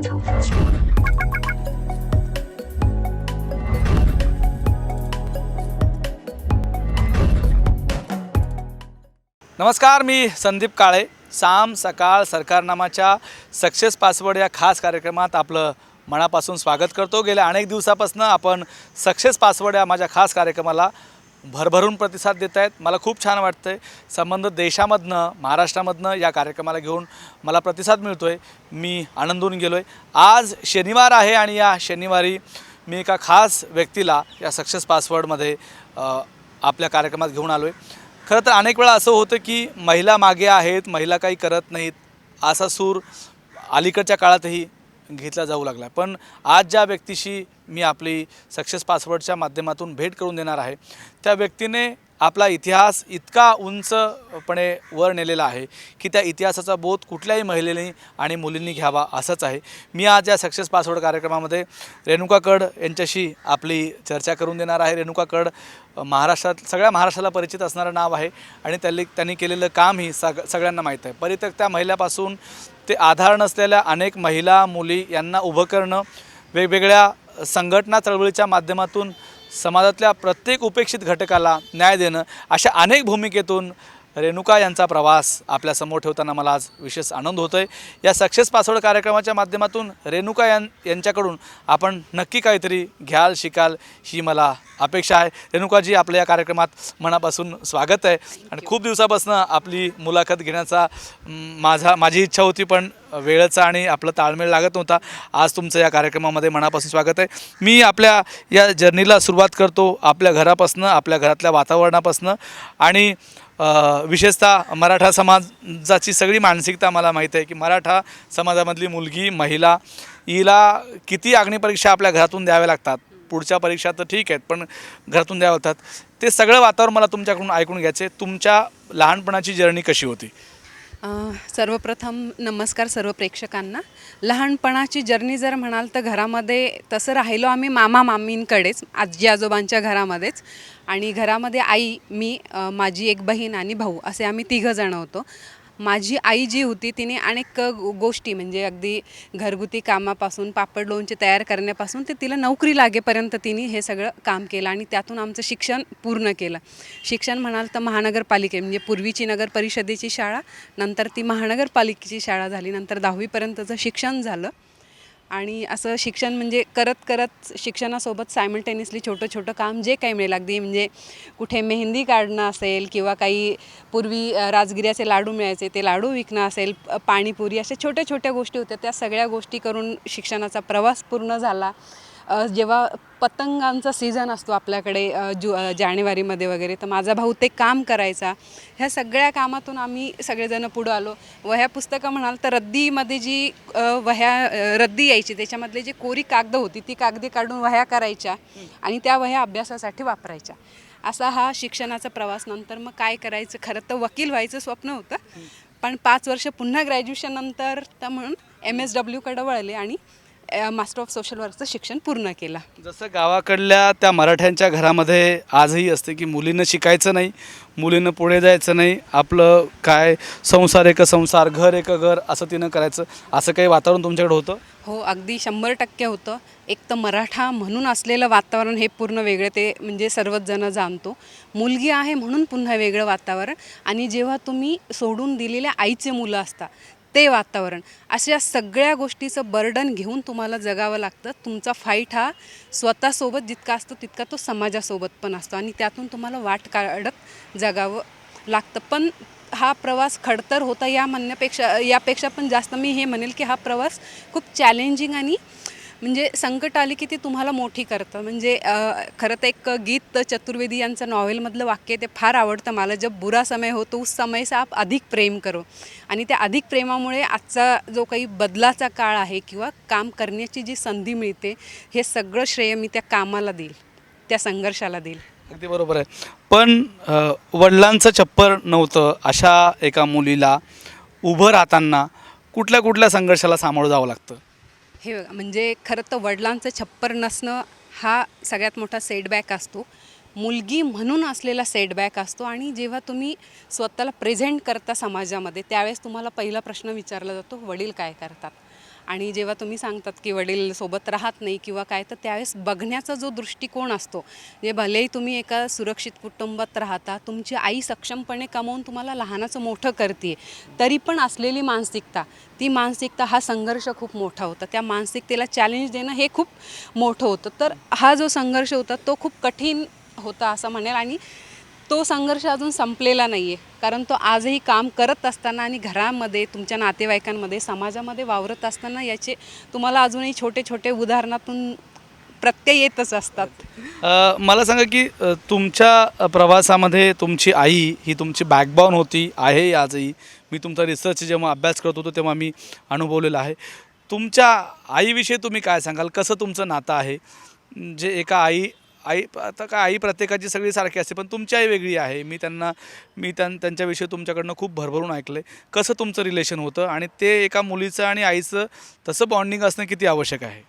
नमस्कार मी संदीप काळे. साम सकाळ सरकारनामाच्या success password या खास कार्यक्रमात आपलं मनापासून स्वागत करतो. गेल्या अनेक दिवसापासून आपण सक्सेस पासवर्ड या माझ्या खास कार्यक्रमाला भरभरून प्रतिसाद देत आहेत मला खूप छान वाटतं आहे संबंध देशामधनं महाराष्ट्रामधनं या कार्यक्रमाला घेऊन मला प्रतिसाद मिळतो आहे मी आनंदून गेलो आहे आज शनिवार आहे आणि या शनिवारी मी एका खास व्यक्तीला या सक्सेस पासवर्डमध्ये आपल्या कार्यक्रमात घेऊन आलो आहे खरं तर अनेक वेळा असं होतं की महिला मागे आहेत महिला काही करत नाहीत असा सूर अलीकडच्या काळातही घेतला जाऊ लागला. पण आज ज्या व्यक्तीशी मी आपली सक्सेस पासवर्डच्या माध्यमातून भेट करून देणार आहे. त्या व्यक्तीने आपला इतिहास इतका उंचपणे वर नेलेला आहे की त्या इतिहासाचा बोध कुठल्याही महिलेने आणि मुलींनी घ्यावा असंच आहे. मी आज या सक्सेस पासवर्ड कार्यक्रमामध्ये रेणुका कड यांच्याशी आपली चर्चा करून देणार आहे. रेणुका कड महाराष्ट्रात सगळ्या महाराष्ट्राला परिचित असणारं नाव आहे आणि त्यांनी त्यांनी केलेलं काम ही सग सगळ्यांना माहीत आहे. परित्यक्त्या महिलापासून ते आधार नसलेल्या अनेक महिला मुली यांना उभं करणं वेगवेगळ्या संघटना चळवळीच्या माध्यमातून समाजातल्या प्रत्येक उपेक्षित घटकाला न्याय देणं अशा अनेक भूमिकेतून रेणुका यांचा प्रवास आपल्यासमोर ठेवताना मला आज विशेष आनंद होतो आहे या सक्सेस पासवर्ड कार्यक्रमाच्या माध्यमातून रेणुका यां यांच्याकडून आपण नक्की काहीतरी घ्याल शिकाल ही मला अपेक्षा आहे. रेणुकाजी आपल्या या कार्यक्रमात मनापासून स्वागत आहे. आणि खूप दिवसापासून आपली मुलाखत घेण्याचा माझा माझी इच्छा होती पण वेळेचा आणि आपलं ताळमेळ लागत नव्हता. आज तुमचं या कार्यक्रमामध्ये मनापासून स्वागत आहे. मी आपल्या या जर्नीला सुरुवात करतो आपल्या घरापासनं आपल्या घरातल्या वातावरणापासनं. आणि विशेषतः मराठा समाजाची सगळी मानसिकता मला माहीत आहे की मराठा समाजामधली मुलगी महिला हिला किती अग्निपरीक्षा आपल्या घरातून द्याव्या लागतात? पुढच्या परीक्षा तर ठीक आहेत पण घरातून द्याव्या लागतात. ते सगळं वातावरण मला तुमच्याकडून ऐकून घ्यायचे तुमच्या लहानपणाची जर्नी कशी होती? सर्वप्रथम नमस्कार सर्व प्रेक्षकांना. लहानपणाची जर्नी जर म्हणाल तर घरामध्ये तसं राहिलो आम्ही मामा मामींकडेच आजी आजोबांच्या घरामध्येच. आणि घरामध्ये आई मी माझी एक बहीण आणि भाऊ असे आम्ही तिघं जण होतो. माझी आई जी होती तिने अनेक गोष्टी म्हणजे अगदी घरगुती कामापासून पापड लोणचे तयार करण्यापासून ते तिला नोकरी लागेपर्यंत तिने हे सगळं काम केलं आणि त्यातून आमचं शिक्षण पूर्ण केलं. शिक्षण म्हणाल तर महानगरपालिके म्हणजे पूर्वीची नगर परिषदेची शाळा नंतर ती महानगरपालिकेची शाळा झाली नंतर दहावीपर्यंतचं शिक्षण झालं. आणि असं शिक्षण म्हणजे करत करत शिक्षणासोबत सायमल्टेनियसली छोटं छोटं काम जे काही मिळेल. अगदी म्हणजे कुठे मेहंदी काढणं असेल किंवा काही पूर्वी राजगिऱ्याचे लाडू मिळायचे ते लाडू विकणं असेल प- पाणीपुरी अशा छोट्या छोट्या गोष्टी होत्या त्या सगळ्या गोष्टी करून शिक्षणाचा प्रवास पूर्ण झाला. जेव्हा पतंगांचा सीझन असतो आपल्याकडे जु जानेवारीमध्ये वगैरे तर माझा भाऊ ते काम करायचा. ह्या सगळ्या कामातून आम्ही सगळेजणं पुढं आलो. वह्या पुस्तकं म्हणाल तर रद्दीमध्ये जी वह्या रद्दी यायची त्याच्यामधले जे कोरी कागद होती ती कागदी काढून वह्या करायच्या आणि त्या वह्या अभ्यासासाठी वापरायच्या. असा हा शिक्षणाचा प्रवास. नंतर मग काय करायचं? खरं तर वकील व्हायचं स्वप्न होतं. पण पाच वर्ष पुन्हा ग्रॅज्युएशन नंतर तर म्हणून एम एस डब्ल्यूकडं वळले आणि मास्टर ऑफ सोशल वर्कचं शिक्षण पूर्ण केलं. जसं गावाकडल्या त्या मराठ्यांच्या घरामध्ये आजही असते की मुलीनं शिकायचं नाही मुलीनं पुढे जायचं नाही आपलं काय संसार एक संसार घर एक घर असं तिनं करायचं असं काही वातावरण तुमच्याकडे होतं? हो अगदी शंभर टक्के होतं. एक तर मराठा म्हणून असलेलं वातावरण हे पूर्ण वेगळं ते म्हणजे सर्वच जण जाणतो. मुलगी आहे म्हणून पुन्हा वेगळं वातावरण. आणि जेव्हा तुम्ही सोडून दिलेल्या आईचे मुलं असता ते वातावरण. अशा सगळ्या गोष्टीचं बर्डन घेऊन तुम्हाला जगावं लागतं. तुमचा फाईट हा स्वतःसोबत जितका असतो तितका तो समाजासोबत पण असतो आणि त्यातून तुम्हाला वाट काढत जगावं लागतं. पण हा प्रवास खडतर होता या म्हणण्यापेक्षा यापेक्षा पण जास्त मी हे म्हणेल की हा प्रवास खूप चॅलेंजिंग आणि म्हणजे संकट आली की ती तुम्हाला मोठी करतं. म्हणजे खरं तर एक गीत चतुर्वेदी यांचं नॉवेलमधलं वाक्य ते फार आवडतं मला. जब बुरा समय हो तो उस समय से आप अधिक प्रेम करो. आणि त्या अधिक प्रेमामुळे आजचा जो काही बदलाचा काळ आहे किंवा काम करण्याची जी संधी मिळते हे सगळं श्रेय मी त्या कामाला देईल त्या संघर्षाला देईल. अगदी बरोबर आहे. पण वडिलांचं चप्पर नव्हतं अशा एका मुलीला उभं राहताना कुठल्या कुठल्या संघर्षाला सामोरं जावं लागतं? हे बघा म्हणजे खरं तर वडिलांचं छप्पर नसणं हा सगळ्यात मोठा सेटबॅक असतो. मुलगी म्हणून असलेला सेटबॅक असतो आणि जेव्हा तुम्ही स्वतःला प्रेझेंट करता समाजामध्ये त्यावेळेस तुम्हाला पहिला प्रश्न विचारला जातो वडील काय करतात? आणि जेव्हा तुम्ही सांगतात की वडील सोबत राहत नाही किंवा काय तर त्यावेळेस बघण्याचा जो दृष्टिकोन असतो जे भलेही तुम्ही एका सुरक्षित कुटुंबात राहता तुमची आई सक्षमपणे कमवून तुम्हाला लहानाचं मोठं करते तरी पण असलेली मानसिकता ती मानसिकता हा संघर्ष खूप मोठा होता. त्या मानसिकतेला चॅलेंज देणं हे खूप मोठं होतं. तर हा जो संघर्ष होता तो खूप कठीण होता असं म्हणेल. आणि तो संघर्ष अजून संपलेला नाही आहे कारण तो आजही काम करत असताना आणि घरामध्ये तुमच्या नातेवाईकांमध्ये समाजामध्ये वावरत असताना याचे तुम्हाला अजूनही छोटे छोटे उदाहरणातून प्रत्यय येतच असतात. मला सांगा की तुमच्या प्रवासामध्ये तुमची आई ही तुमची बॅकबॉन होती आहे आजही. मी तुमचा रिसर्च जेव्हा अभ्यास करत होतो तेव्हा मी अनुभवलेला आहे. तुमच्या आईविषयी तुम्ही काय सांगाल? कसं तुमचं नातं आहे? जे एका आई आई आता काय आई प्रत्येकाची सगळी सारखी असते पण तुमची आई वेगळी आहे. मी त्यांना मी त्यां त्यांच्याविषयी तुमच्याकडनं खूप भरभरून ऐकलं आहे कसं तुमचं रिलेशन होतं? आणि ते एका मुलीचं आणि आईचं तसं बॉन्डिंग असणं किती आवश्यक आहे?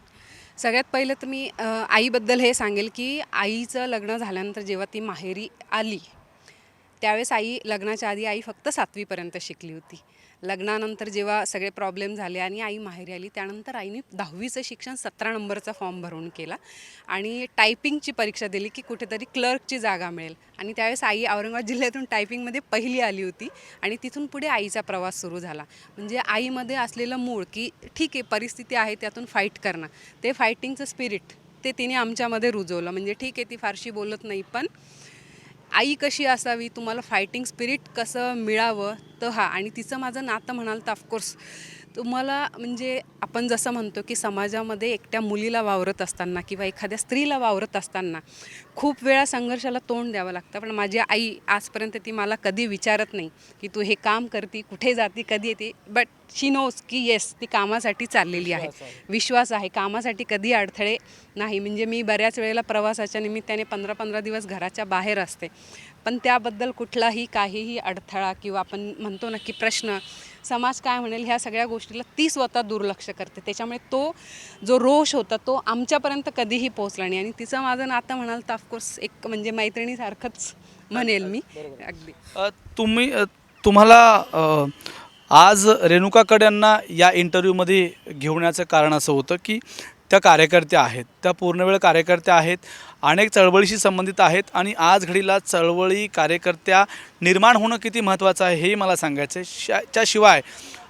सगळ्यात पहिलं तर मी आईबद्दल हे सांगेल की आईचं लग्न झाल्यानंतर जेव्हा ती माहेरी आली त्यावेळेस आई लग्नाच्या आधी आई फक्त सातवीपर्यंत शिकली होती. लग्नानंतर जेव्हा सगळे प्रॉब्लेम झाले आणि आई माहेरी आली त्यानंतर आईने दहावीचं शिक्षण सतरा नंबरचा फॉर्म भरून केला आणि टायपिंगची परीक्षा दिली की कुठेतरी क्लर्कची जागा मिळेल. आणि त्यावेळेस आई औरंगाबाद जिल्ह्यातून टायपिंगमध्ये पहिली आली होती आणि तिथून पुढे आईचा प्रवास सुरू झाला. म्हणजे आईमध्ये असलेलं मूळ की ठीक आहे परिस्थिती आहे त्यातून फाईट करणं. ते फायटिंगचं स्पिरिट ते तिने आमच्यामध्ये रुजवलं. म्हणजे ठीक आहे ती फारशी बोलत नाही पण आई कशी असावी तुम्हाला फायटिंग स्पिरिट कसं मिळावं तर हा. आणि तिचं माझं नातं म्हणाल तर ऑफकोर्स तुम्हाला म्हणजे आपण जसं म्हणतो की समाजामध्ये एकट्या मुलीला वावरत असताना किंवा एखाद्या स्त्रीला वावरत असताना खूप वेळा संघर्षाला तोंड द्यावं लागतं. पण माझी आई आजपर्यंत ती मला कधी विचारत नाही की तू हे काम करती कुठे जाती कधी येते. बट शी नोज की येस ती कामासाठी चाललेली आहे. विश्वास आहे. कामासाठी कधी अडथळे नाही. म्हणजे मी बऱ्याच वेळेला प्रवासाच्या निमित्ताने पंधरा पंधरा दिवस घराच्या बाहेर असते. पण त्याबद्दल कुठलाही काहीही अडथळा किंवा आपण म्हणतो ना की प्रश्न समाज काय म्हणेल ह्या सगळ्या गोष्टीला ती स्वतः दुर्लक्ष करते. त्याच्यामुळे तो जो रोष होता तो आमच्यापर्यंत कधीही पोहोचला नाही. आणि तिचं माझं नातं म्हणाल तर ऑफकोर्स एक म्हणजे मैत्रिणीसारखंच म्हणेल मी. अगदी. अ, तुम्ही तुम्हाला आज रेणुका यांना या इंटरव्ह्यूमध्ये घेण्याचं कारण असं होतं की त्या कार्यकर्त्या आहेत त्या पूर्णवेळ कार्यकर्त्या आहेत अनेक चळवळीशी संबंधित आहेत आणि आज घडीला चळवळी कार्यकर्त्या निर्माण होणं किती महत्त्वाचं आहे हेही मला सांगायचं आहे. शा त्याशिवाय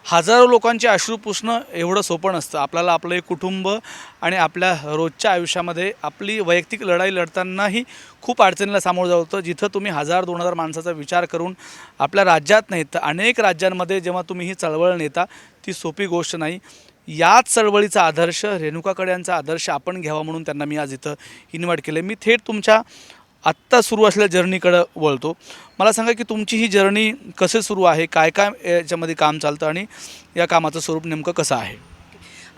हजारो लोकांचे अश्रू पुसणं एवढं सोपं नसतं. आपल्याला आपलं एक कुटुंब आणि आपल्या रोजच्या आयुष्यामध्ये आपली वैयक्तिक लढाई लढतानाही खूप अडचणीला सामोरं जावं होतं जिथं तुम्ही हजार दोन हजार माणसाचा विचार करून आपल्या राज्यात नाही तर अनेक राज्यांमध्ये जेव्हा तुम्ही ही चळवळ नेता ती सोपी गोष्ट नाही. याच चळवळीचा आदर्श रेणुकाकडे यांचा आदर्श आपण घ्यावा म्हणून त्यांना मी आज इथं इन्व्हाइट केलं मी थेट तुमच्या आत्ता सुरू असलेल्या जर्नीकडं वळतो. मला सांगा की तुमची ही जर्नी कसे सुरू आहे? काय काय याच्यामध्ये काम चालतं आणि या कामाचं स्वरूप नेमकं कसं आहे?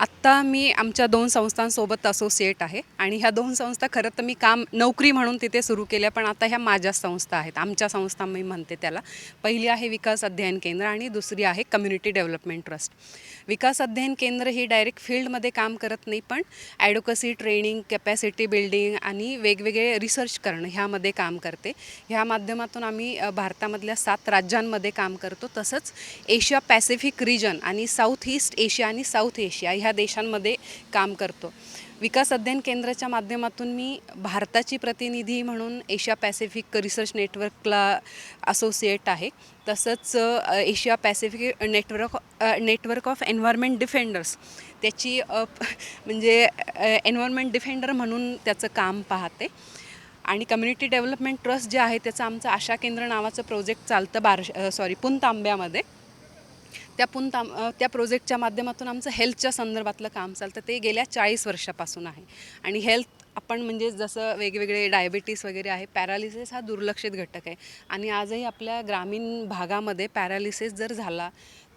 आत्ता मी आमच्या दोन संस्थांसोबत असोसिएट आहे आणि ह्या दोन संस्था खरं तर मी काम नोकरी म्हणून तिथे सुरू केल्या पण आता ह्या माझ्या संस्था आहेत. आमच्या संस्था मी म्हणते त्याला. पहिली आहे विकास अध्ययन केंद्र आणि दुसरी आहे कम्युनिटी डेव्हलपमेंट ट्रस्ट. विकास अध्ययन केंद्र ही डायरेक्ट फील्डमध्ये काम करत नाही पण ॲडोकसी ट्रेनिंग कॅपॅसिटी बिल्डिंग आणि वेगवेगळे रिसर्च करणं ह्यामध्ये काम करते. ह्या माध्यमातून आम्ही भारतामधल्या सात राज्यांमध्ये काम करतो. तसंच एशिया पॅसिफिक रिजन आणि साऊथ ईस्ट एशिया आणि साऊथ एशिया ह्या देशांमध्ये काम करतो. विकास अध्ययन केंद्राच्या माध्यमातून मी भारताची प्रतिनिधी म्हणून एशिया पॅसिफिक रिसर्च नेटवर्कला असोसिएट आहे. तसंच Asia Pacific network network of environment defenders त्याची म्हणजे एन्व्हायरमेंट डिफेंडर म्हणून त्याचं काम पाहते. आणि कम्युनिटी डेव्हलपमेंट ट्रस्ट जे आहे त्याचं आमचं आशा केंद्र नावाचं प्रोजेक्ट चालतं बार सॉरी पुनतांब्यामध्ये त्या पुन त्या प्रोजेक्टच्या माध्यमातून आमचं हेल्थच्या संदर्भातलं काम चालतं. ते गेल्या चाळीस वर्षापासून आहे. आणि हेल्थ आपण म्हणजे जसं वेगवेगळे डायबिटीस वगैरे आहे पॅरालिसिस हा दुर्लक्षित घटक आहे. आणि आजही आपल्या ग्रामीण भागामध्ये पॅरालिसिस जर झाला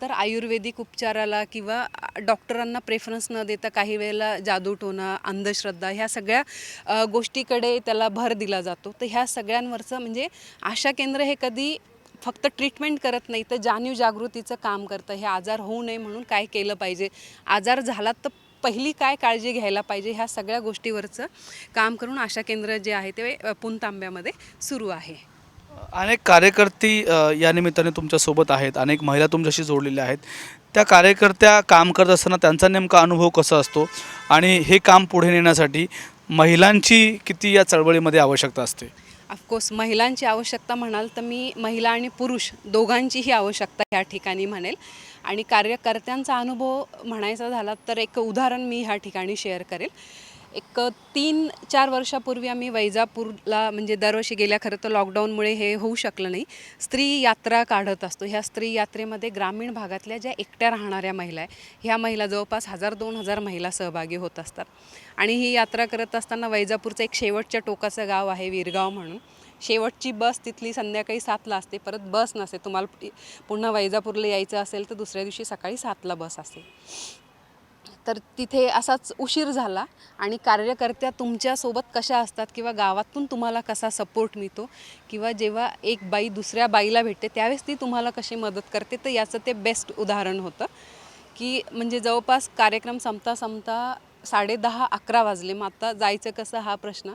तर आयुर्वेदिक उपचाराला किंवा डॉक्टरांना प्रेफरन्स न देता काही वेळेला जादूटोणा अंधश्रद्धा ह्या सगळ्या गोष्टीकडे त्याला भर दिला जातो. तर ह्या सगळ्यांवरचं म्हणजे आशा केंद्र हे कधी फक्त ट्रीटमेंट करत नाही तर जाणीव जागृतीचं काम करतं. हे आजार होऊ नये म्हणून काय केलं पाहिजे? आजार झाला तर पहिली काय काळजी घ्यायला पाहिजे? ह्या सगळ्या गोष्टीवरचं काम करून आशा केंद्र जे आहे ते अ, पुणतांब्यामध्ये सुरू आहे. अनेक कार्यकर्ती या निमित्ताने तुमच्यासोबत आहेत. अनेक महिला तुमच्याशी जोडलेल्या आहेत. त्या कार्यकर्त्या काम करत असताना त्यांचा नेमका अनुभव कसा असतो? आणि हे काम पुढे नेण्यासाठी महिलांची किती या चळवळीमध्ये आवश्यकता असते? ऑफकोर्स महिलांची आवश्यकता म्हणाल तर मी महिला आणि पुरुष दोघांचीही आवश्यकता ह्या ठिकाणी म्हणेल. आणि कार्यकर्त्यांचा अनुभव म्हणायचा झाला तर एक उदाहरण मी ह्या ठिकाणी शेअर करेल. एक तीन चार वर्षापूर्वी आम्ही वैजापूरला म्हणजे दरवर्षी गेल्या खरं तर लॉकडाऊनमुळे हे होऊ शकलं नाही. स्त्री यात्रा काढत असतो. ह्या स्त्री यात्रेमध्ये ग्रामीण भागातल्या ज्या एकट्या राहणाऱ्या महिला आहे ह्या महिला जवळपास हजार दोन हजार महिला सहभागी होत असतात. आणि ही यात्रा करत असताना वैजापूरचं एक शेवटच्या टोकाचं गाव आहे विरगाव म्हणून. शेवटची बस तिथली संध्याकाळी सातला असते. परत बस नसते. तुम्हाला पुन्हा वैजापूरला यायचं असेल तर दुसऱ्या दिवशी सकाळी सातला बस असेल तर तिथे असाच उशीर झाला आणि कार्यकर्त्या तुमच्यासोबत कशा असतात किंवा गावातून तुम्हाला कसा सपोर्ट मिळतो किंवा जेव्हा एक बाई दुसऱ्या बाईला भेटते त्यावेळेस ती तुम्हाला कशी मदत करते? तर याचं ते बेस्ट उदाहरण होतं की म्हणजे जवळपास कार्यक्रम संपता संपता साडेदहा अकरा वाजले. मग आता जायचं कसं हा प्रश्न?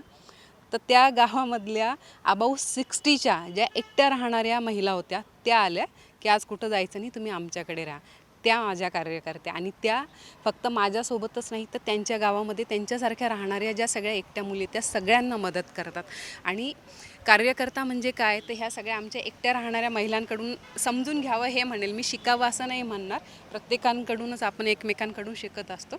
तर त्या गावामधल्या अबाऊ सिक्स्टीच्या ज्या एकट्या राहणाऱ्या महिला होत्या त्या आल्या की आज कुठं जायचं नाही तुम्ही आमच्याकडे राहा. त्या माझ्या कार्यकर्त्या आणि त्या फक्त माझ्यासोबतच नाही तर त्यांच्या गावामध्ये त्यांच्यासारख्या राहणाऱ्या ज्या सगळ्या एकट्या मुली त्या सगळ्यांना मदत करतात. आणि कार्यकर्ता म्हणजे काय? तर ह्या सगळ्या आमच्या एकट्या राहणाऱ्या महिलांकडून समजून घ्यावं हे म्हणेल. मी शिकावं असं नाही म्हणणार. प्रत्येकांकडूनच आपण एकमेकांकडून शिकत असतो.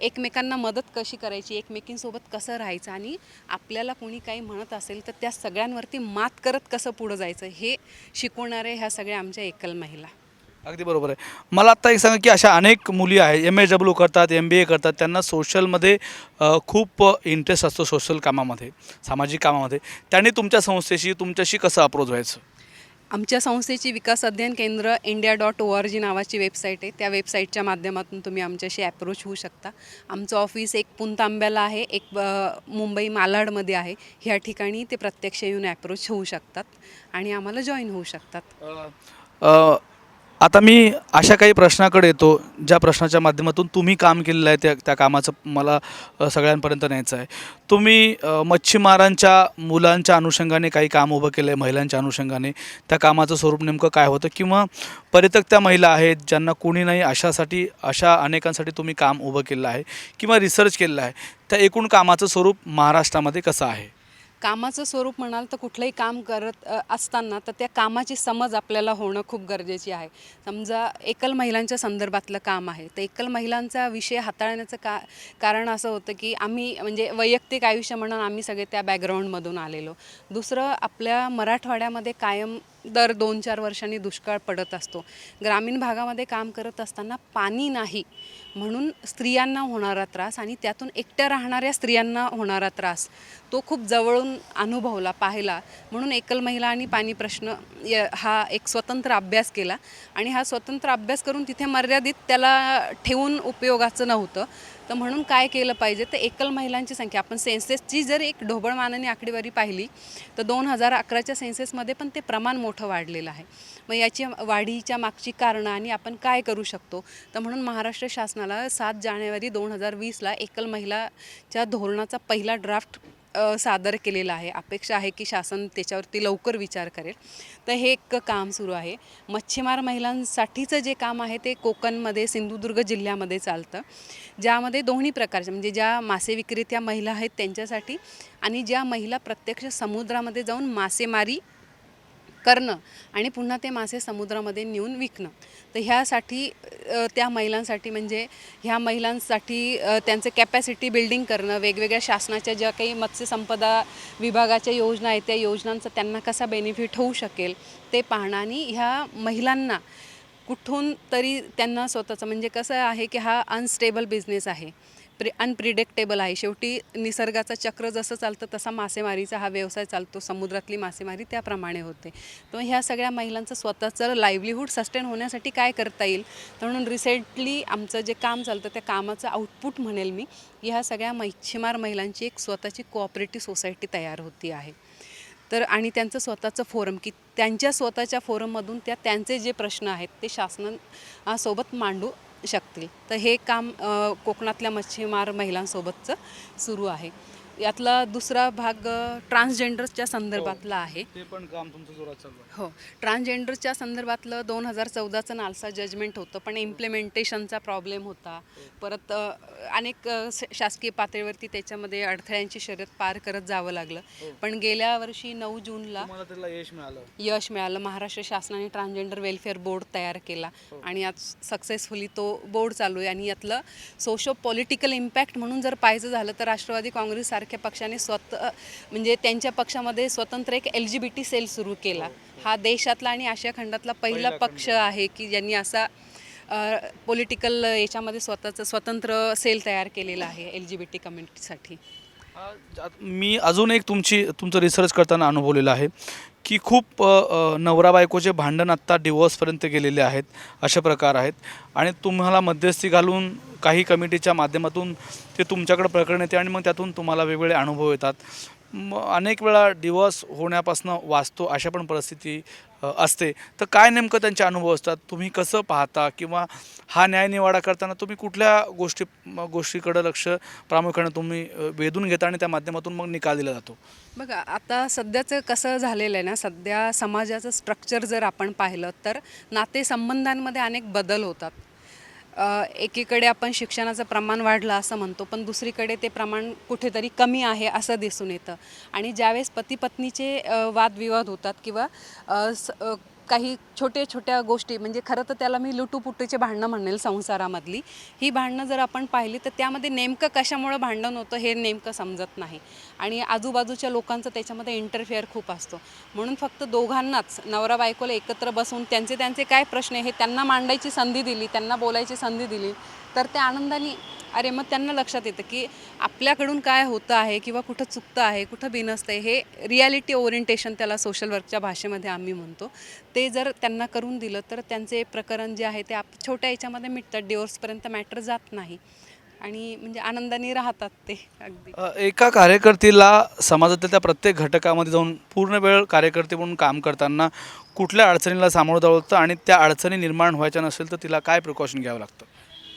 एकमेकांना मदत कशी करायची? एकमेकींसोबत कसं राहायचं? आणि आपल्याला कोणी काही म्हणत असेल तर त्या सगळ्यांवरती मात करत कसं पुढं जायचं? हे शिकवणारे ह्या सगळ्या आमच्या एकल महिला. अगदी बरोबर आहे. मला आत्ता एक सांगा की अशा अनेक मुली आहेत एम एस डब्ल्यू करतात एम बी ए करतात त्यांना सोशलमध्ये खूप इंटरेस्ट असतो सोशल कामामध्ये सामाजिक कामामध्ये. त्यांनी तुमच्या संस्थेशी तुमच्याशी कसं अप्रोच व्हायचं? आमच्या संस्थेची Vikas Adhyayan Kendra India dot O R G नावाची वेबसाईट आहे. त्या वेबसाईटच्या माध्यमातून तुम्ही आमच्याशी ॲप्रोच होऊ शकता. आमचं ऑफिस एक पुणतांब्याला आहे एक मुंबई मालाडमध्ये आहे. ह्या ठिकाणी ते प्रत्यक्ष येऊन ॲप्रोच होऊ शकतात आणि आम्हाला जॉईन होऊ शकतात. आता मी अशा काही प्रश्नाकडे येतो ज्या प्रश्नाच्या माध्यमातून तुम्ही काम केलेलं आहे त्या त्या कामाचं मला सगळ्यांपर्यंत न्यायचं आहे. तुम्ही मच्छीमारांच्या मुलांच्या अनुषंगाने काही काम उभं केलं आहे महिलांच्या अनुषंगाने त्या कामाचं स्वरूप नेमकं काय होतं? किंवा पर्यटक त्या महिला आहेत ज्यांना कोणी नाही अशासाठी अशा अनेकांसाठी तुम्ही काम उभं केलं आहे किंवा रिसर्च केलेलं आहे त्या एकूण कामाचं स्वरूप महाराष्ट्रामध्ये कसं आहे? कामाचं स्वरूप म्हणाल तर कुठलंही काम करत असताना तर त्या कामाची समज आपल्याला होणं खूप गरजेची आहे. समजा एकल महिलांच्या संदर्भातलं काम आहे तर एकल महिलांचा विषय हाताळण्याचं का कारण असं होतं की आम्ही म्हणजे वैयक्तिक आयुष्य म्हणून आम्ही सगळे त्या बॅकग्राऊंडमधून आलेलो. दुसरं आपल्या मराठवाड्यामध्ये कायम दर दोन चार वर्षांनी दुष्काळ पडत असतो. ग्रामीण भागामध्ये काम करत असताना पाणी नाही म्हणून स्त्रियांना होणारा त्रास आणि त्यातून एकट्या राहणाऱ्या स्त्रियांना होणारा त्रास. तो खूप जवळून अनुभवला पाहिला. म्हणून एकल महिला आणि पाणी प्रश्न हा एक स्वतंत्र अभ्यास केला आणि हा स्वतंत्र अभ्यास करून तिथे मर्यादित त्याला ठेवून उपयोगाचं नव्हतं. तर म्हणून काय केलं पाहिजे तर एकल महिलांची संख्या. आपण सेन्सेसची जर एक ढोबळमानाने आकडेवारी पाहिली तर दोन हजार अकराच्या सेन्सेसमध्ये पण ते प्रमाण मोठं वाढलेलं आहे. मग याची वाढीच्या मागची कारणं आणि आपण काय करू शकतो? तर म्हणून महाराष्ट्र शासनाला सात जानेवारी दोन हजार वीसला एकल महिलाच्या धोरणाचा पहिला ड्राफ्ट सादर केलेलं आहे. अपेक्षा आहे की शासन त्याच्यावरती लवकर विचार करेल. तर हे एक काम सुरू आहे. मच्छीमार महिलांसाठीचं जे काम आहे ते कोकणमध्ये सिंधुदुर्ग जिल्ह्यामध्ये चालतं. ज्यामध्ये दोन्ही प्रकारचे म्हणजे ज्या मासे विक्रेत्या महिला आहेत त्यांच्यासाठी आणि ज्या महिला प्रत्यक्ष समुद्रामध्ये जाऊन मासेमारी करणं आणि पुन्हा ते मासे समुद्रामध्ये नेऊन विकणं. तर ह्यासाठी त्या महिलांसाठी म्हणजे ह्या महिलांसाठी त्यांचे त्यांचं कॅपॅसिटी बिल्डिंग करणं वेगवेगळ्या शासनाच्या ज्या काही मत्स्यसंपदा विभागाच्या योजना आहेत त्या योजनांचा त्यांना कसा बेनिफिट होऊ शकेल ते पाहणं आणि ह्या महिलांना कुठून तरी त्यांना स्वतःचं म्हणजे कसं आहे की हा अनस्टेबल बिझनेस आहे. प्रि अनप्रिडिक्टेबल आहे. शेवटी निसर्गाचं चक्र जसं चालतं तसा मासेमारीचा हा व्यवसाय चालतो. समुद्रातली मासेमारी त्याप्रमाणे होते. तर ह्या सगळ्या महिलांचं स्वतःचं लाईव्हलीहूड सस्टेन होण्यासाठी काय करता येईल? तर म्हणून रिसेंटली आमचं जे काम चालतं त्या कामाचं आउटपुट म्हणेल मी. ह्या सगळ्या मच्छीमार महिलांची एक स्वतःची कोऑपरेटिव्ह सोसायटी तयार होती आहे. तर आणि त्यांचं स्वतःचं फोरम की त्यांच्या स्वतःच्या फोरममधून त्या त्यांचे जे प्रश्न आहेत ते शासनासोबत मांडू. शकतील. तर हे काम कोकणातल्या मच्छीमार महिलांसोबतचं सुरू आहे. यातला दुसरा भाग ट्रान्सजेंडर्सच्या संदर्भातला आहे. ते पण काम तुमचं जोरात चालू आहे. हो ट्रान्सजेंडरच्या संदर्भातलं दोन हजार चौदाचं नालसा जजमेंट होतं पण इम्प्लिमेंटेशनचा प्रॉब्लेम होता. परत अ, अनेक शासकीय पातळीवरती त्याच्यामध्ये अडथळ्यांची शर्यत पार करत जावं लागलं. पण गेल्या वर्षी नऊ जूनला त्याला यश मिळालं. यश मिळालं. महाराष्ट्र शासनाने ट्रान्सजेंडर वेलफेअर बोर्ड तयार केला. आणि आज सक्सेसफुली तो बोर्ड चालू आहे. आणि यातलं सोशो पॉलिटिकल इम्पॅक्ट म्हणून जर पाहायचं झालं तर राष्ट्रवादी काँग्रेससारख्या पक्षाने स्वतः म्हणजे त्यांच्या पक्षामध्ये स्वतंत्र एक L G B T cell सुरू केला. हा देशातला आणि आशिया खंडातला पहिला पक्ष आहे की ज्यांनी असा पॉलिटिकल याच्यामध्ये स्वतःचं स्वतंत्र सेल तयार केलेला आहे एल जी बी टी कम्युनिटीसाठी मी अजून एक तुमची तुमचं रिसर्च करताना अनुभवलेलं आहे की खूप नवरा बायकोचे भांडण आत्ता डिवोर्सपर्यंत गेलेले आहेत असे प्रकार आहेत. आणि तुम्हाला मध्यस्थी घालून काही कमिटीच्या माध्यमातून ते तुमच्याकडे प्रकरण येते आणि मग त्यातून तुम्हाला वेगवेगळे अनुभव येतात. अनेक वेळा डिवॉर्स होण्यापासून वाचतो अशा पण परिस्थिती असते. तर काय नेमकं त्यांचे अनुभव असतात? तुम्ही कसं पाहता? किंवा हा न्यायनिवाडा करताना तुम्ही कुठल्या गोष्टी गोष्टीकडं लक्ष प्रामुख्याने तुम्ही वेधून घेता आणि त्या माध्यमातून मग निकाल दिला जातो? बघा आता सध्याचं कसं झालेलं आहे ना सध्या समाजाचं स्ट्रक्चर जर आपण पाहिलं तर नातेसंबंधांमध्ये अनेक बदल होतात. एकीकडे आपण शिक्षणाचं प्रमाण वाढलं असं म्हणतो पण दुसरीकडे ते प्रमाण कुठेतरी कमी आहे असं दिसून येतं. आणि ज्यावेळेस पती पत्नीचे वादविवाद होतात किंवा स- काही छोट्या छोट्या गोष्टी म्हणजे खरं तर त्याला मी लुटूपुटूचे भांडणं म्हणेल संसारामधली. ही भांडणं जर आपण पाहिली तर त्यामध्ये नेमकं कशामुळं भांडण होतं हे नेमकं समजत नाही. आणि आजूबाजूच्या लोकांचं त्याच्यामध्ये इंटरफेअर खूप असतो. म्हणून फक्त दोघांनाच नवरा बायकोला एकत्र बसून त्यांचे त्यांचे काय प्रश्न आहे हे त्यांना मांडायची संधी दिली त्यांना बोलायची संधी दिली तर ते आनंदाने अरे मग त्यांना लक्षात येतं की आपल्याकडून काय होतं आहे किंवा कुठं चुकतं आहे कुठं बिनसतं आहे हे रियालिटी ओरिएंटेशन त्याला सोशल वर्कच्या भाषेमध्ये आम्ही म्हणतो. ते जर त्यांना करून दिलं तर त्यांचे प्रकरण जे आहे ते आप छोट्या याच्यामध्ये मिटतात. डिवोर्सपर्यंत मॅटर जात नाही. आणि म्हणजे आनंदाने राहतात ते अगदी. एका कार्यकर्तीला समाजातल्या त्या प्रत्येक घटकामध्ये जाऊन पूर्ण वेळ कार्यकर्ते म्हणून काम करताना कुठल्या अडचणीला सामोरं जावं लागतं आणि त्या अडचणी निर्माण व्हायच्या नसेल तर तिला काय प्रिकॉशन घ्यावं लागतं?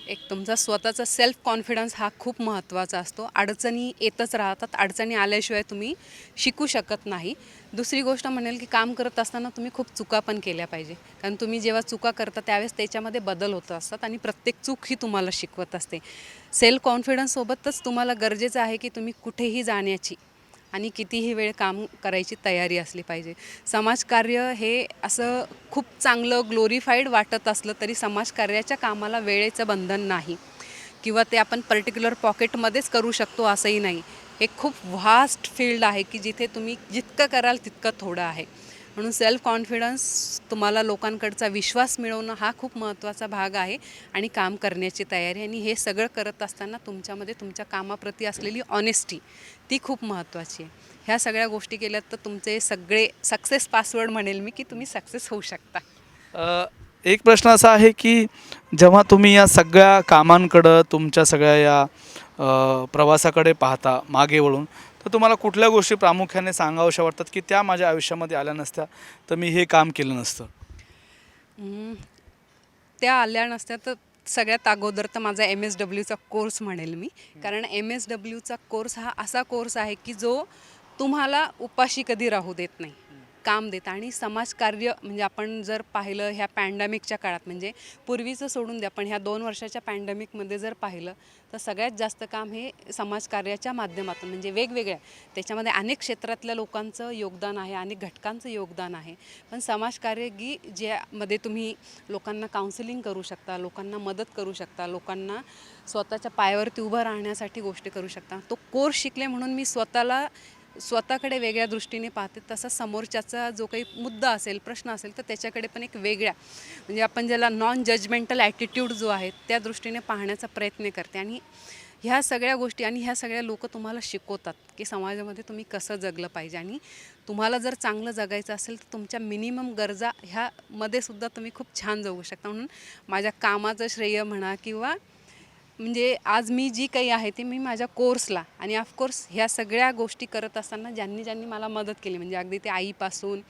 एक तुमचा स्वतःचा सेल्फ कॉन्फिडन्स हा खूप महत्त्वाचा असतो. अडचणी येतच राहतात. अडचणी आल्याशिवाय तुम्ही शिकू शकत नाही. दुसरी गोष्ट म्हणेल की काम करत असताना तुम्ही खूप चुका पण केल्या पाहिजे. कारण तुम्ही जेव्हा चुका करता त्यावेळेस त्याच्यामध्ये बदल होत असतात आणि प्रत्येक चूक ही तुम्हाला शिकवत असते. सेल्फ कॉन्फिडन्ससोबतच तुम्हाला गरजेचं आहे की तुम्ही कुठेही जाण्याची. आणि कितीही वेळ काम करायची तयारी असली पाहिजे. समाजकार्य हे असं खूप चांगलं ग्लोरीफाईड वाटत असलं तरी समाजकार्याच्या कामाला वेळेचं बंधन नाही. किंवा ते आपण पर्टिक्युलर पॉकेटमध्येच करू शकतो असंही नाही. हे खूप व्हास्ट फील्ड आहे की जिथे तुम्ही जितकं कराल तितकं थोडं आहे. म्हणून सेल्फ कॉन्फिडन्स तुम्हाला लोकांकडचा विश्वास मिळवणं हा खूप महत्त्वाचा भाग आहे आणि काम करण्याची तयारी आणि हे सगळं करत असताना तुमच्यामध्ये तुमच्या कामाप्रती असलेली ऑनेस्टी ती खूप महत्त्वाची आहे. ह्या सगळ्या गोष्टी केल्यात तर तुमचे सगळे सक्सेस पासवर्ड म्हणेल मी की तुम्ही सक्सेस होऊ शकता. एक प्रश्न असा आहे की जेव्हा तुम्ही या सगळ्या कामांकडं तुमच्या सगळ्या या प्रवासाकडे पाहता मागे वळून तर तुम्हाला कुठल्या गोष्टी प्रामुख्याने सांगावशा वाटतात की त्या माझ्या आयुष्यामध्ये आल्या नसत्या तर मी हे काम केलं नसतं? त्या आल्या नसत्या तर सगळ्यात अगोदर तर माझा एम एस डब्ल्यूचा कोर्स म्हणेल मी. कारण एम एस डब्ल्यूचा कोर्स हा असा कोर्स आहे की जो तुम्हाला उपाशी कधी राहू देत नाही. काम देत. आणि समाजकार्य म्हणजे आपण जर पाहिलं ह्या पॅन्डेमिकच्या काळात म्हणजे पूर्वीचं सोडून द्या पण ह्या दोन वर्षाच्या पॅन्डेमिकमध्ये जर पाहिलं तर सगळ्यात जास्त काम हे समाजकार्याच्या माध्यमातून म्हणजे वेगवेगळ्या. त्याच्यामध्ये अनेक क्षेत्रातल्या लोकांचं योगदान आहे अनेक घटकांचं योगदान आहे. पण समाजकार्य की ज्यामध्ये तुम्ही लोकांना काउन्सिलिंग करू शकता लोकांना मदत करू शकता लोकांना स्वतःच्या पायावरती उभं राहण्यासाठी गोष्टी करू शकता तो कोर्स शिकले म्हणून मी स्वतःला स्वतःकडे वेगळ्या दृष्टीने पाहते तसा समोरच्याचा जो काही मुद्दा असेल प्रश्न असेल तर त्याच्याकडे पण एक वेगळ्या म्हणजे आपण ज्याला नॉन जजमेंटल ॲटिट्यूड जो आहे त्या दृष्टीने पाहण्याचा प्रयत्न करते. आणि ह्या सगळ्या गोष्टी आणि ह्या सगळ्या लोक तुम्हाला शिकवतात की समाजामध्ये तुम्ही कसं जगलं पाहिजे. आणि तुम्हाला जर चांगलं जगायचं असेल तर तुमच्या मिनिमम गरजा ह्यामध्ये सुद्धा तुम्ही खूप छान जगू शकता. म्हणून माझ्या कामाचं श्रेय म्हणा किंवा म्हणजे आज मी जी काही आहे ती मी माझ्या कोर्सला आणि ऑफकोर्स ह्या सगळ्या गोष्टी करत असताना ज्यांनी ज्यांनी मला मदत केली म्हणजे अगदी ते आईपासून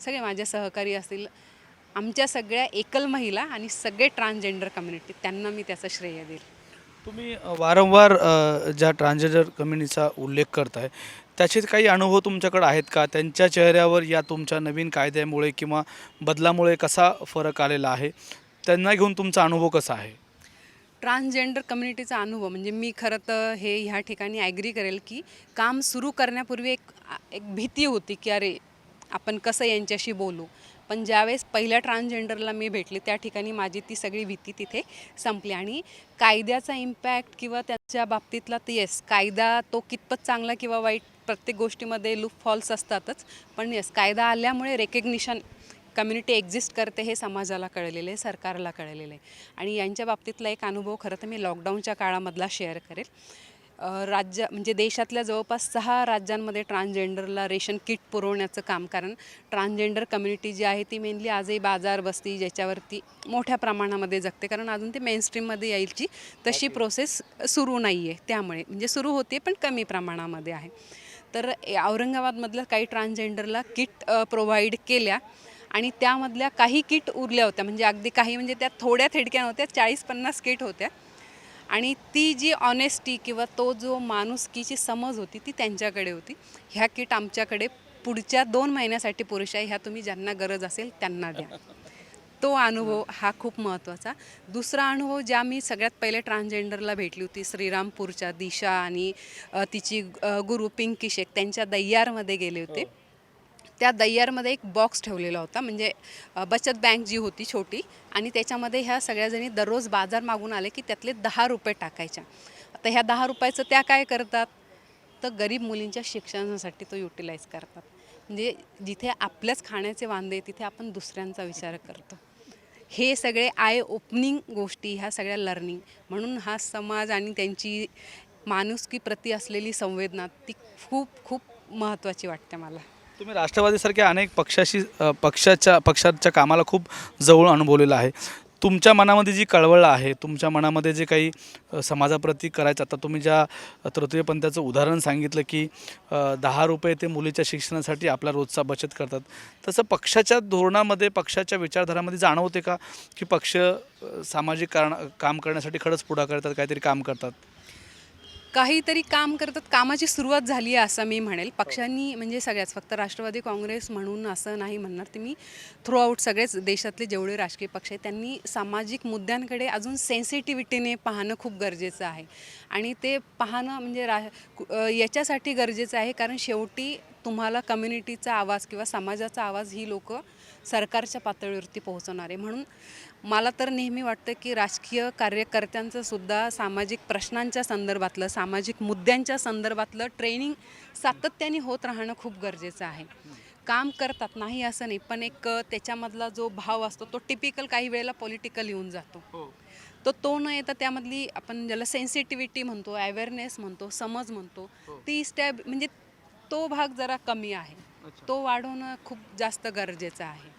सगळे माझे सहकारी असतील आमच्या सगळ्या एकल महिला आणि सगळे ट्रान्सजेंडर कम्युनिटी त्यांना मी त्याचं श्रेय देईल. तुम्ही वारंवार ज्या ट्रान्सजेंडर कम्युनिटीचा उल्लेख करताय त्याचे काही अनुभव तुमच्याकडे आहेत का? त्यांच्या चेहऱ्यावर या तुमच्या नवीन कायद्यामुळे किंवा बदलामुळे कसा फरक आलेला आहे? त्यांना घेऊन तुमचा अनुभव कसा आहे? ट्रान्सजेंडर कम्युनिटीचा अनुभव म्हणजे मी खरं तर हे ह्या ठिकाणी ॲग्री करेल की काम सुरू करण्यापूर्वी एक एक भीती होती की अरे आपण कसं यांच्याशी बोलू? पण ज्यावेळेस पहिल्या ट्रान्सजेंडरला मी भेटले त्या ठिकाणी माझी ती सगळी भीती तिथे संपली. आणि कायद्याचा इम्पॅक्ट किंवा त्याच्या बाबतीतला तर येस कायदा तो कितपत चांगला किंवा वाईट प्रत्येक गोष्टीमध्ये लूप फॉल्स असतातच. पण येस कायदा आल्यामुळे रेकग्निशन कम्युनिटी एक्झिस्ट करते हे समाजाला कळलेलं आहे सरकारला कळलेलं आहे. आणि यांच्या बाबतीतला एक अनुभव खरं तर मी लॉकडाऊनच्या काळामधला शेअर करेल. राज्य म्हणजे देशातल्या जवळपास सहा राज्यांमध्ये ट्रान्सजेंडरला रेशन किट पुरवण्याचं काम कारण ट्रान्सजेंडर कम्युनिटी जी आहे ती मेनली आजही बाजार बसती ज्याच्यावरती मोठ्या प्रमाणामध्ये जगते. कारण अजून ते मेनस्ट्रीममध्ये यायची तशी प्रोसेस सुरू नाही आहे त्यामुळे. म्हणजे सुरू होते पण कमी प्रमाणामध्ये आहे. तर औरंगाबादमधल्या काही ट्रान्सजेंडरला किट प्रोव्हाइड केल्या. आणि त्यामधल्या काही किट उरल्या होत्या. म्हणजे अगदी काही म्हणजे त्या थोड्या थिडक्या नव्हत्या चाळीस पन्नास किट होत्या. आणि ती जी ऑनेस्टी किंवा तो जो माणुसकीची समज होती ती त्यांच्याकडे होती. ह्या किट आमच्याकडे पुढच्या दोन महिन्यासाठी पुरुष आहे. ह्या तुम्ही ज्यांना गरज असेल त्यांना द्या. तो अनुभव हा खूप महत्त्वाचा. दुसरा अनुभव ज्या मी सगळ्यात पहिले ट्रान्सजेंडरला भेटली होती श्रीरामपूरच्या दिशा आणि तिची गुरु पिंकी शेख त्यांच्या दैयारमध्ये गेले होते. त्या दैयारमध्ये एक बॉक्स ठेवलेला होता. म्हणजे बचत बँक जी होती छोटी आणि त्याच्यामध्ये ह्या सगळ्याजणी दररोज बाजार मागून आले की त्यातले दहा रुपये टाकायच्या. आता ह्या दहा रुपयाचं त्या काय करतात? तर गरीब मुलींच्या शिक्षणासाठी तो युटिलाइज करतात. म्हणजे जिथे आपल्याच खाण्याचे वांदे तिथे आपण दुसऱ्यांचा विचार करतो. हे सगळे आय ओपनिंग गोष्टी ह्या सगळ्या लर्निंग म्हणून हा समाज आणि त्यांची माणुसकीप्रती असलेली संवेदना ती खूप खूप महत्त्वाची वाटते मला. तुम्ही राष्ट्रवादीसारख्या अनेक पक्षाशी पक्षाच्या पक्षाच्या कामाला खूप जवळ अनुभवलेलं आहे. तुमच्या मनामध्ये जी कळवळ आहे तुमच्या मनामध्ये जे काही समाजाप्रती करायचं आता तुम्ही ज्या तृतीयपंथाचं उदाहरण सांगितलं की दहा रुपये ते मुलीच्या शिक्षणासाठी आपला रोजचा बचत करतात. तसं पक्षाच्या धोरणामध्ये पक्षाच्या विचारधारामध्ये जाणवते का की पक्ष सामाजिक कारण काम करण्यासाठी खरंच पुढाकार करतात काहीतरी काम करतात? काहीतरी काम करतात. कामाची सुरुवात झाली आहे असं मी म्हणेल. पक्षांनी म्हणजे सगळ्याच फक्त राष्ट्रवादी काँग्रेस म्हणून असं नाही म्हणणार ते मी. थ्रूआउट सगळेच देशातले जेवढे राजकीय पक्ष आहेत त्यांनी सामाजिक मुद्द्यांकडे अजून सेन्सिटिव्हिटीने पाहणं खूप गरजेचं आहे. आणि ते पाहणं म्हणजे रा याच्यासाठी गरजेचं आहे कारण शेवटी तुम्हाला कम्युनिटीचा आवाज किंवा समाजाचा आवाज ही लोकं सरकारच्या पातळीवरती पोहोचवणार. आहे म्हणून मला तर नेहमी वाटतं की राजकीय कार्यकर्त्यांचं सुद्धा सामाजिक प्रश्नांच्या संदर्भातलं सामाजिक मुद्द्यांच्या संदर्भातलं ट्रेनिंग सातत्याने होत राहणं खूप गरजेचं आहे. काम करतात नाही असं नाही पण एक त्याच्यामधला जो भाव असतो तो टिपिकल काही वेळेला पॉलिटिकल येऊन जातो. तर तो न येता त्यामधली आपण ज्याला सेन्सिटिव्हिटी म्हणतो अवेअरनेस म्हणतो समज म्हणतो ती स्टॅब म्हणजे तो भाग जरा कमी आहे. तो वाढवणं खूप जास्त गरजेचं आहे.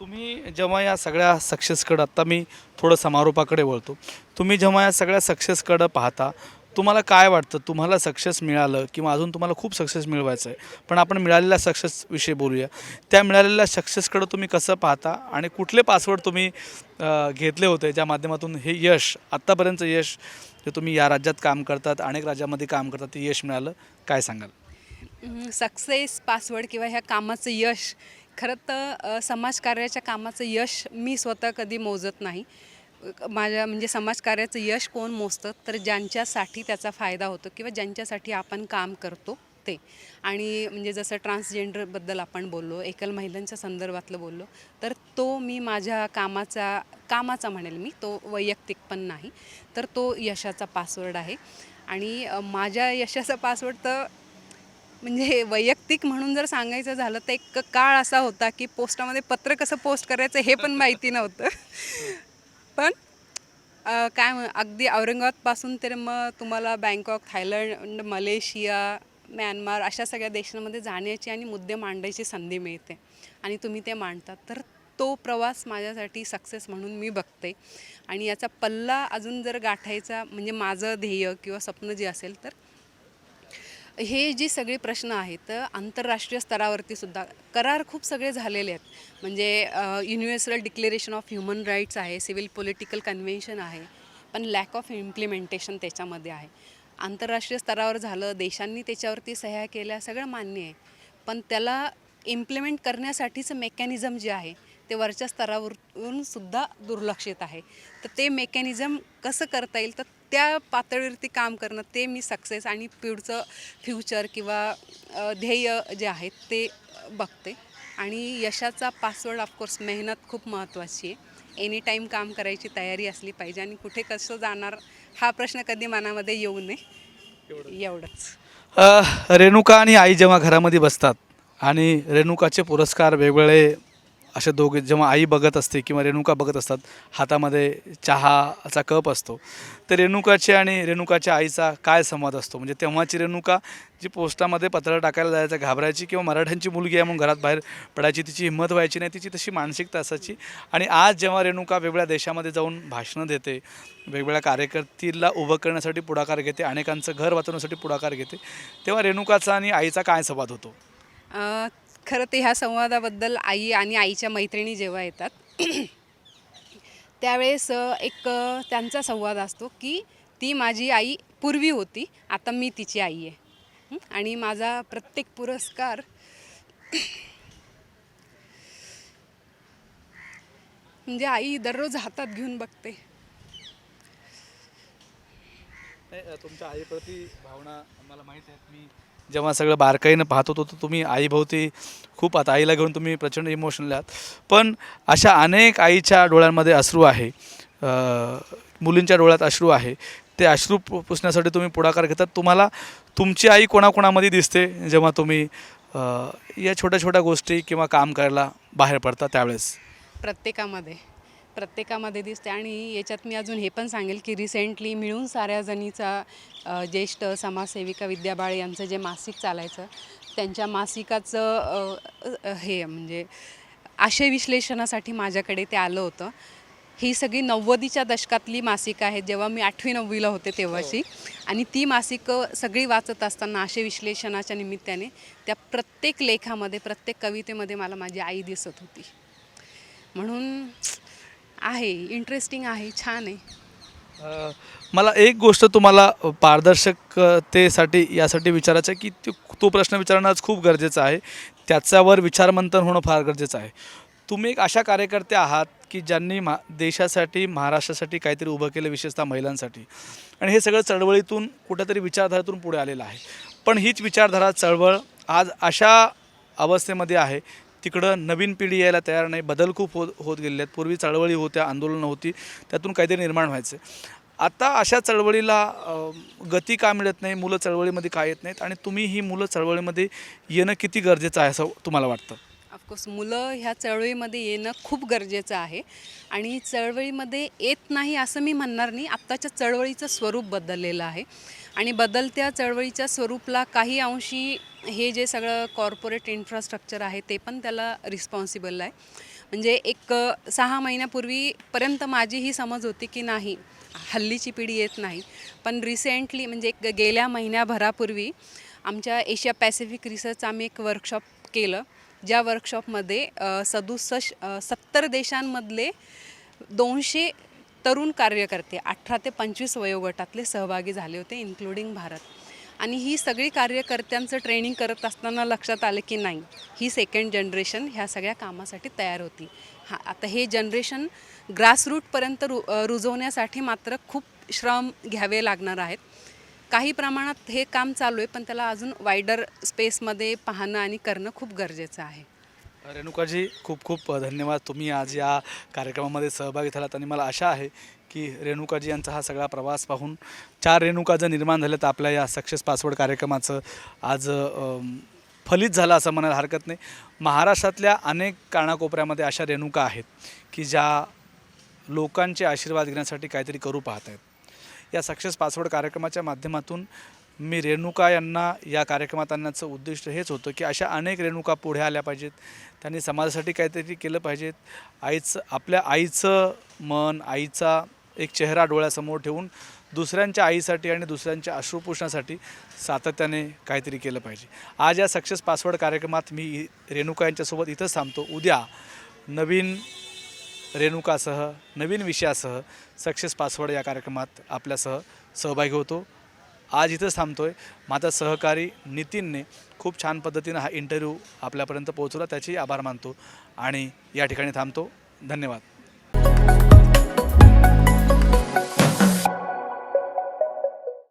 तुम्ही जेव्हा या सगळ्या सक्सेसकडं आत्ता मी थोडं समारोपाकडे वळतो. तुम्ही जेव्हा या सगळ्या सक्सेसकडं पाहता तुम्हाला काय वाटतं? तुम्हाला सक्सेस मिळालं किंवा अजून तुम्हाला खूप सक्सेस मिळवायचं आहे. पण आपण मिळालेल्या सक्सेसविषयी बोलूया. त्या मिळालेल्या सक्सेसकडं तुम्ही कसं पाहता? आणि कुठले पासवर्ड तुम्ही अ, घेतले होते ज्या माध्यमातून हे यश आत्तापर्यंतचं यश जे तुम्ही या राज्यात काम करतात अनेक राज्यामध्ये काम करतात ते यश मिळालं? काय सांगाल? सक्सेस पासवर्ड किंवा ह्या कामाचं यश खरं तर समाजकार्याच्या कामाचं यश मी स्वतः कधी मोजत नाही. माझ्या म्हणजे समाजकार्याचं यश कोण मोजतं? तर ज्यांच्यासाठी त्याचा फायदा होतो किंवा ज्यांच्यासाठी आपण काम करतो ते. आणि म्हणजे जसं ट्रान्सजेंडरबद्दल आपण बोललो एकल महिलांच्या संदर्भातलं बोललो तर तो मी माझ्या कामाचा कामाचा म्हणेल मी तो वैयक्तिक पण नाही तर तो यशाचा पासवर्ड आहे. आणि माझ्या यशाचा पासवर्ड तर म्हणजे वैयक्तिक म्हणून जर सांगायचं झालं तर एक काळ असा होता की पोस्टामध्ये पत्र कसं पोस्ट करायचं हे पण माहिती नव्हतं. पण काय म्हण अगदी औरंगाबादपासून तर मग तुम्हाला बँकॉक थायलंड मलेशिया म्यानमार अशा सगळ्या देशांमध्ये जाण्याची आणि मुद्दे मांडायची संधी मिळते आणि तुम्ही ते मांडतात. तर तो प्रवास माझ्यासाठी सक्सेस म्हणून मी बघते. आणि याचा पल्ला अजून जर गाठायचा म्हणजे माझं ध्येय किंवा स्वप्न जे असेल तर हे जी सगळी प्रश्न आहेत आंतरराष्ट्रीय स्तरावरती सुद्धा करार खूप सगळे झालेले आहेत. म्हणजे universal declaration of human rights आहे सिव्हिल पॉलिटिकल कन्व्हेन्शन आहे पण लॅक ऑफ इम्प्लिमेंटेशन त्याच्यामध्ये आहे. आंतरराष्ट्रीय स्तरावर झालं देशांनी त्याच्यावरती सह्या केल्या सगळं मान्य आहे. पण त्याला इम्प्लिमेंट करण्यासाठीचं मेकॅनिझम जे आहे ते वरच्या स्तरावरून सुद्धा दुर्लक्षित आहे. तर ते मेकॅनिझम कसं करता येईल? तर त्या पातळीवरती काम करणं ते मी सक्सेस आणि पुढचं फ्युचर किंवा ध्येय जे आहेत ते बघते. आणि यशाचा पासवर्ड ऑफकोर्स मेहनत खूप महत्त्वाची आहे. एनी टाईम काम करायची तयारी असली पाहिजे आणि कुठे कसं जाणार हा प्रश्न कधी मनामध्ये येऊ नये. एवढंच. रेणुका आणि आई जेव्हा घरामध्ये बसतात आणि रेणुकाचे पुरस्कार वेगवेगळे असे दोघे जेव्हा आई बघत असते किंवा रेणुका बघत असतात हातामध्ये चहाचा कप असतो. तर रेणुकाचे आणि रेणुकाच्या आईचा काय संवाद असतो? म्हणजे तेव्हाची रेणुका जी पोस्टामध्ये पत्र टाकायला जायचं घाबरायची किंवा मराठ्यांची मुलगी आहे म्हणून घरात बाहेर पडायची तिची हिंमत व्हायची नाही तिची तशी मानसिकता असायची. आणि आज जेव्हा रेणुका वेगवेगळ्या देशामध्ये जाऊन भाषणं देते वेगवेगळ्या कार्यकर्तीला उभं करण्यासाठी पुढाकार घेते अनेकांचं घर वाचवण्यासाठी पुढाकार घेते तेव्हा रेणुकाचा आणि आईचा काय संवाद होतो? खरं तर ह्या संवादाबद्दल आई आणि आईच्या मैत्रिणी जेव्हा येतात त्यावेळेस एक त्यांचा संवाद असतो की ती माझी आई पूर्वी होती आता मी तिची आई आहे. आणि माझा प्रत्येक पुरस्कार म्हणजे आई दररोज हातात घेऊन बघते. तुमच्या आईप्रती भावना मला माहीत आहेत. मी जेव्हा सगळं बारकाईनं पाहत होतो तर तुम्ही आईभोवती खूप आता आईला घेऊन तुम्ही प्रचंड इमोशनल आहात. पण अशा अनेक आईच्या डोळ्यांमध्ये अश्रू आहे. अं, मुलींच्या डोळ्यात अश्रू आहे. ते अश्रू पु- पुसण्यासाठी तुम्ही पुढाकार घेतात. तुम्हाला तुमची आई कोणाकोणामध्ये दिसते जेव्हा तुम्ही अं, या छोट्या छोट्या गोष्टी किंवा काम करायला बाहेर पडता त्यावेळेस? प्रत्येकामध्ये. प्रत्येकामध्ये दिसते आणि याच्यात मी अजून हे पण सांगेल की रिसेंटली मिळून साऱ्या जणीचा ज्येष्ठ समाजसेविका विद्या बाळे यांचं जे मासिक चालायचं त्यांच्या मासिकाचं हे म्हणजे आशय विश्लेषणासाठी माझ्याकडे ते आलं होतं. ही सगळी नव्वदीच्या दशकातली मासिकं आहेत. जेव्हा मी आठवी नववीला होते तेव्हाची आणि ती मासिकं सगळी वाचत असताना आशय विश्लेषणाच्या निमित्ताने त्या प्रत्येक लेखामध्ये प्रत्येक कवितेमध्ये मला माझी आई दिसत होती. म्हणून आहे इंटरेस्टिंग आहे छान आहे. अ, मला एक गोष्ट तुम्हाला पारदर्शकतेसाठी यासाठी विचारायचं आहे की तो- तो प्रश्न विचारणं आज खूप गरजेचं आहे. त्याच्यावर विचारमंथन होणं फार गरजेचं आहे. तुम्ही एक अशा कार्यकर्ते आहात की ज्यांनी मा देशासाठी महाराष्ट्रासाठी काहीतरी उभं केलं विशेषतः महिलांसाठी. आणि हे सगळं चळवळीतून कुठेतरी विचारधारातून पुढे आलेलं आहे. पण हीच विचारधारा चळवळ आज अशा अवस्थेमध्ये आहे तिकडं नवीन पिढी यायला तयार नाही बदल खूप होत होत गेलेले आहेत. पूर्वी चळवळी होत्या आंदोलनं होती त्यातून काहीतरी निर्माण व्हायचं. आता अशा चळवळीला गती का मिळत नाही मुलं चळवळीमध्ये का येत नाहीत आणि तुम्ही ही मुलं चळवळीमध्ये येणं किती गरजेचं आहे असं तुम्हाला वाटतं? ऑफकोर्स मुलं ह्या चळवळीमध्ये येणं खूप गरजेचं आहे. आणि चळवळीमध्ये येत नाही असं मी म्हणणार नाही. आत्ताच्या चळवळीचं स्वरूप बदललेलं आहे. आणि बदलत्या चळवळीच्या स्वरूपला काही अंशी हे जे सगळं कॉर्पोरेट इन्फ्रास्ट्रक्चर आहे ते पण त्याला रिस्पॉन्सिबल आहे. म्हणजे एक सहा महिन्यापूर्वीपर्यंत माझी ही समज होती की नाही हल्लीची पिढी येत नाही. पण रिसेंटली म्हणजे एक गेल्या महिन्याभरापूर्वी आमच्या एशिया पॅसिफिक रिसर्च आम्ही एक वर्कशॉप केलं. ज्या वर्कशॉपमध्ये सदुसष्ट सत्तर देशांमधले दोनशे तरुण कार्यकर्ते अठरा ते पंचवीस वयोगटातले सहभागी झाले होते इन्क्लुडिंग भारत. आणि ही सगळी कार्यकर्त्यांचं ट्रेनिंग करत असताना लक्षात आलं की नाही ही सेकंड जनरेशन ह्या सगळ्या कामासाठी तयार होती. हां आता हे जनरेशन ग्रासरूटपर्यंत रु रुजवण्यासाठी मात्र खूप श्रम घ्यावे लागणार आहेत. काही प्रमाणात हे काम चालू आहे पण त्याला अजून वायडर स्पेसमध्ये पाहणं आणि करणं खूप गरजेचं आहे. रेणुकाजी खूप खूप धन्यवाद. तुम्ही आज या कार्यक्रमामध्ये सहभागी झालात आणि मला आशा आहे की रेणुकाजी यांचा हा सगळा प्रवास पाहून चार रेणुका जर निर्माण झाल्या तर आपल्या या सक्सेस पासवर्ड कार्यक्रमाचं आज फलित झालं असं म्हणायला हरकत नाही. महाराष्ट्रातल्या अनेक कानाकोपऱ्यामध्ये अशा रेणुका आहेत की ज्या लोकांचे आशीर्वाद घेण्यासाठी काहीतरी करू पाहत आहेत या सक्सेस पासवर्ड कार्यक्रमाच्या माध्यमातून मी रेणुका यांना या कार्यक्रमात आणण्याचं उद्दिष्ट हेच होतं की अशा अनेक रेणुका पुढे आल्या पाहिजेत. त्यांनी समाजासाठी काहीतरी केलं पाहिजेत. आईचं आपल्या आईचं मन आईचा एक चेहरा डोळ्यासमोर ठेवून दुसऱ्यांच्या आईसाठी आणि दुसऱ्यांच्या अश्रुपुषणासाठी सातत्याने काहीतरी केलं पाहिजे. आज या सक्सेस पासवर्ड कार्यक्रमात मी रेणुका यांच्यासोबत इथंच थांबतो. उद्या नवीन रेणुकासह नवीन विषयासह सक्सेस पासवर्ड या कार्यक्रमात आपल्यासह सहभागी होतो. आज इथंच थांबतो आहे माझा सहकारी नितीनने खूप छान पद्धतीनं हा इंटरव्ह्यू आपल्यापर्यंत पोहोचवला. त्याची आभार मानतो आणि या ठिकाणी थांबतो. धन्यवाद.